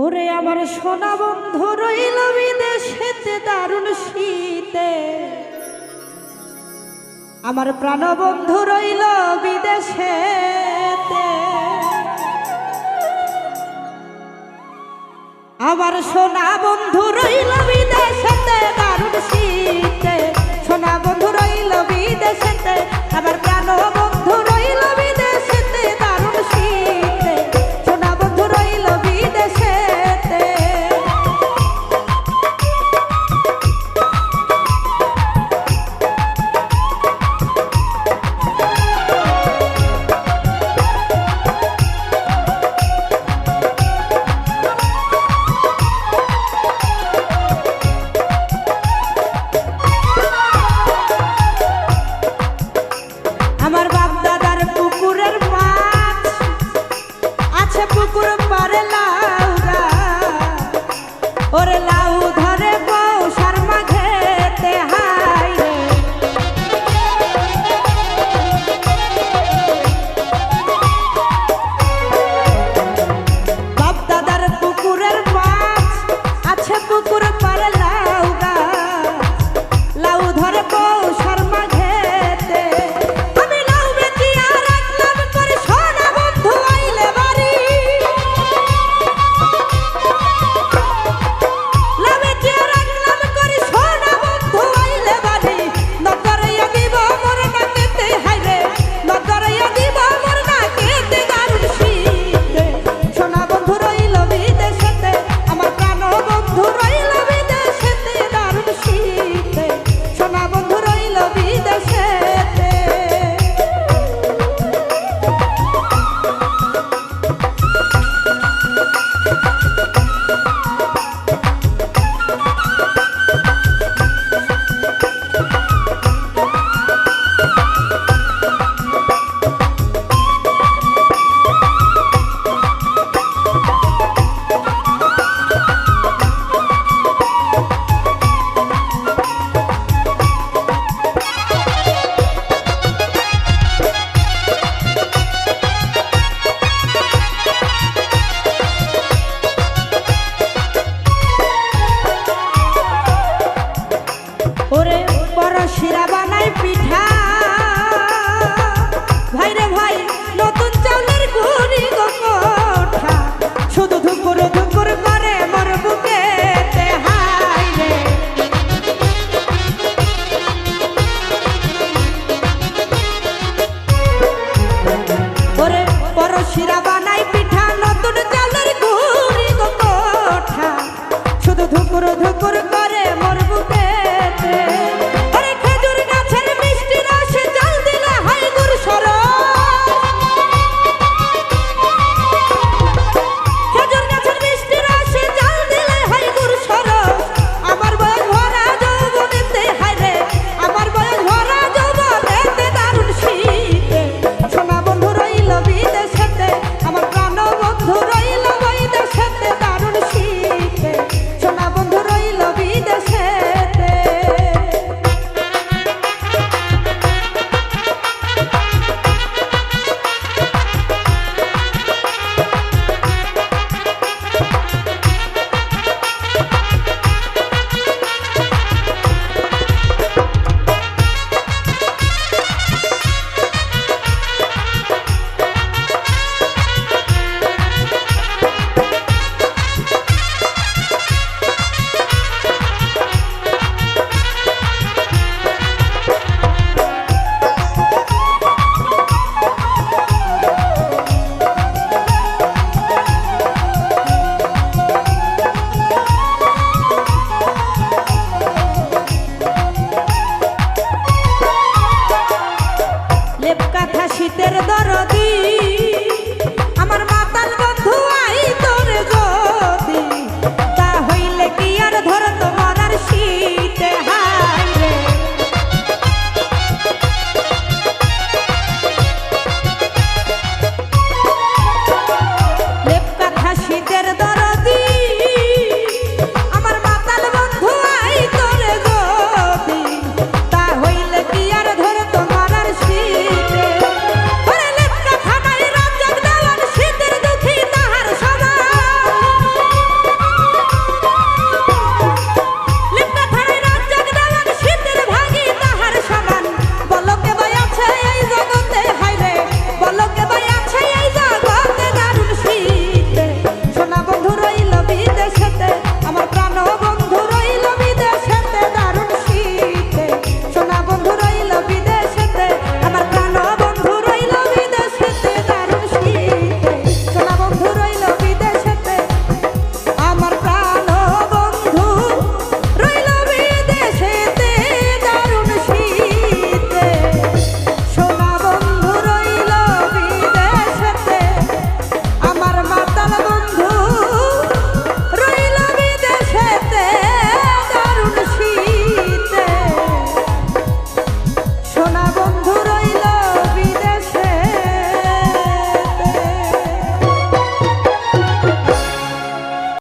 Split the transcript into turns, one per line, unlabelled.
ওরে আমার সোনা বন্ধু, রইল বিদেশেতে দারুণ শীতে। আমার প্রাণ বন্ধু, রইল বিদেশে আমার সোনা বন্ধু, রইল বিদেশেতে দারুণ শীতে। ধুকুর ধুকুর